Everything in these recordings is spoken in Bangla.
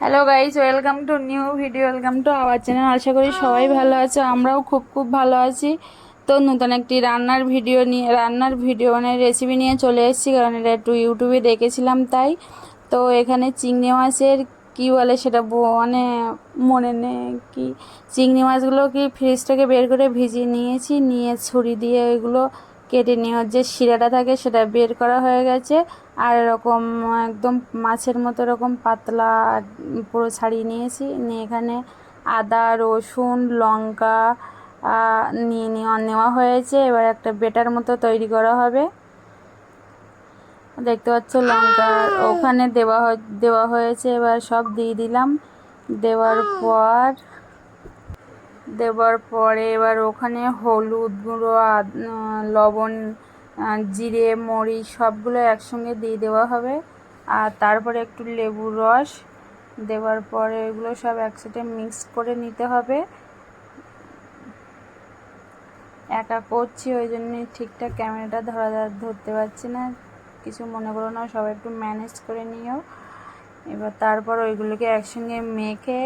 Hello guys welcome to new video welcome to our channel আশা করি সবাই ভালো আছে, আমরাও খুব খুব ভালো আছি। তো নতুন একটি রান্নার ভিডিও নিয়ে, রান্নার ভিডিও মানে রেসিপি নিয়ে চলে এসেছি, কারণ এটা একটু ইউটিউবে দেখেছিলাম তাই। তো এখানে চিংড়ি মাছের কী বলে সেটা মানে মনে নেই কি। চিংড়ি মাছগুলো কি ফ্রিজ থেকে বের করে ভিজিয়ে নিয়েছি, নিয়ে ছুরি দিয়ে ওইগুলো কেটে নেওয়ার যে শিরাটা থাকে সেটা বের করা হয়ে গেছে। আর এরকম একদম মাছের মতো এরকম পাতলা পুরো ছাড়িয়ে নিয়েছি। নিয়ে এখানে আদা, রসুন, লঙ্কা নিয়ে নেওয়া নেওয়া হয়েছে। এবার একটা বেটার মতো তৈরি করা হবে। দেখতে পাচ্ছ লঙ্কা ওখানে দেওয়া দেওয়া হয়েছে। এবার সব দিয়ে দিলাম। দেওয়ার পর দেওয়ার পরে এবার ওখানে হলুদ গুঁড়ো লবণ জিরে, মরিচ সবগুলো একসঙ্গে দিয়ে দেওয়া হবে। আর তারপরে একটু লেবুর রস দেওয়ার পরে এগুলো সব একসাথে মিক্স করে নিতে হবে। একা করছি, ওই জন্যই ঠিকঠাক ক্যামেরাটা ধরা ধরতে পারছি না। কিছু মনে করো না, সবাই একটু ম্যানেজ করে নিও। এবার তারপর ওইগুলোকে একসঙ্গে মেখে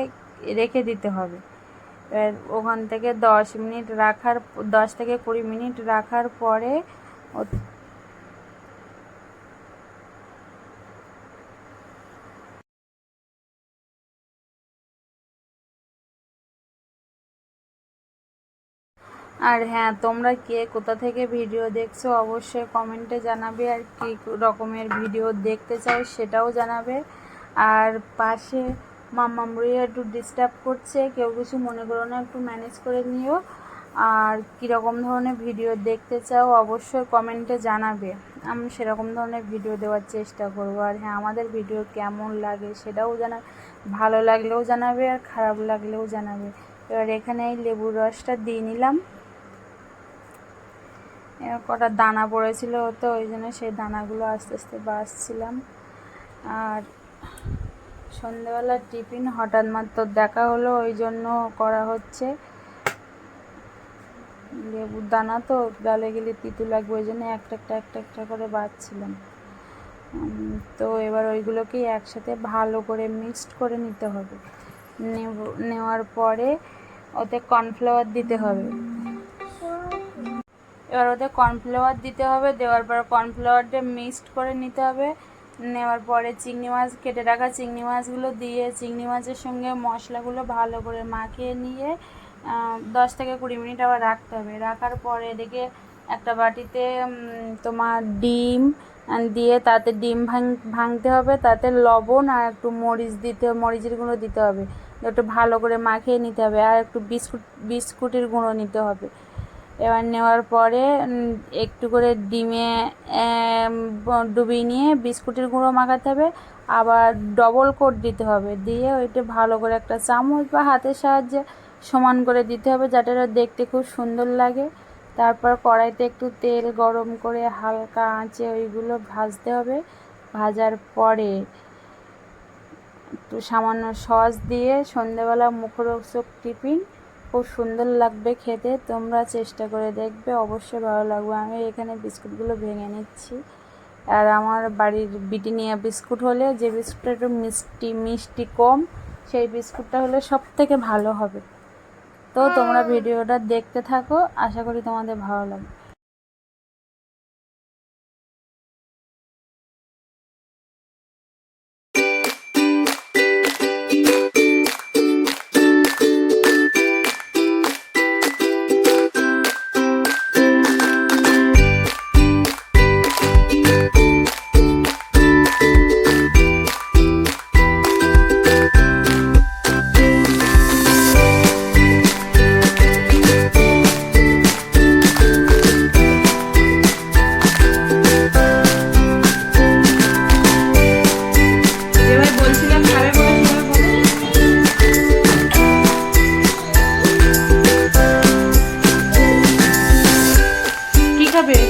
রেখে দিতে হবে। ওখান থেকে দশ মিনিট রাখার, দশ থেকে কুড়ি মিনিট রাখার পরে আর হ্যাঁ তোমরা কে কোথা থেকে ভিডিও দেখছ অবশ্যই কমেন্টে জানাবে আর কী রকমের ভিডিও দেখতে চাও সেটাও জানাবে। আর পাশে মাম্মামড়িয়া একটু ডিস্টার্ব করছে, কেউ কিছু মনে করো না, একটু ম্যানেজ করে নিও। আর কীরকম ধরনের ভিডিও দেখতে চাও অবশ্যই কমেন্টে জানাবে। আমি সেরকম ধরনের ভিডিও দেওয়ার চেষ্টা করব। আর হ্যাঁ আমাদের ভিডিও কেমন লাগে সেটাও জানা, ভালো লাগলেও জানাবে আর খারাপ লাগলেও জানাবে। এবার এখানে এই লেবুর রসটা দিয়ে নিলাম। কটা দানা পড়েছিল তো, ওই জন্য সেই দানাগুলো আস্তে আস্তে বাছছিলাম আর সন্ধেবেলা টিফিন হঠাৎ মাত্র দেখা হলো ওই জন্য করা হচ্ছে। লেবুর দানা তো গালে গেলে তিতু লাগবে ওই জন্য একটা একটা একটা একটা করে বাছছিলাম উম, তো এবার ওইগুলোকে একসাথে ভালো করে মিক্সড করে নিতে হবে। নেওয়ার পরে ওতে কর্নফ্লাওয়ার দিতে হবে। এবার ওতে কর্নফ্লাওয়ার দিতে হবে দেওয়ার পর কর্নফ্লাওয়ারটা মিক্সড করে নিতে হবে। নেওয়ার পরে চিংড়ি মাছ, কেটে রাখা চিংড়ি মাছগুলো দিয়ে চিংড়ি মাছের সঙ্গে মশলাগুলো ভালো করে মাখিয়ে নিয়ে দশ থেকে কুড়ি মিনিট আবার রাখতে হবে। রাখার পরে এদিকে একটা বাটিতে তোমার ডিম দিয়ে তাতে ডিম ভাঙ, ভাঙতে হবে, তাতে লবণ আর একটু মরিচ দিতে, মরিচের গুঁড়ো দিতে হবে। একটু ভালো করে মাখিয়ে নিতে হবে আর একটু বিস্কুট, বিস্কুটের গুঁড়ো নিতে হবে। এবার নেওয়ার পরে একটু করে ডিমে ডুবিয়ে নিয়ে বিস্কুটের গুঁড়ো মাখাতে হবে। আবার ডবল কোট দিতে হবে। দিয়ে ওইটা ভালো করে একটা চামচ বা হাতের সাহায্যে সমান করে দিতে হবে যাতে দেখতে খুব সুন্দর লাগে। তারপর কড়াইতে একটু তেল গরম করে হালকা আঁচে ওইগুলো ভাজতে হবে। ভাজার পরে একটু সামান্য সস দিয়ে সন্ধেবেলা মুখরোচক টিফিন খুব সুন্দর লাগবে খেতে। তোমরা চেষ্টা করে দেখবে অবশ্যই ভালো লাগবে। আমি এখানে বিস্কুটগুলো ভেঙে নিচ্ছি। আর আমার বাড়ির বিটিনিয়া বিস্কুট হলে যে বিস্কুটটা একটু মিষ্টি মিষ্টি কম সেই বিস্কুটটা হলে সব থেকে ভালো হবে। তো তোমরা ভিডিওটা দেখতে থাকো। আশা করি তোমাদের ভালো লাগবে। saber.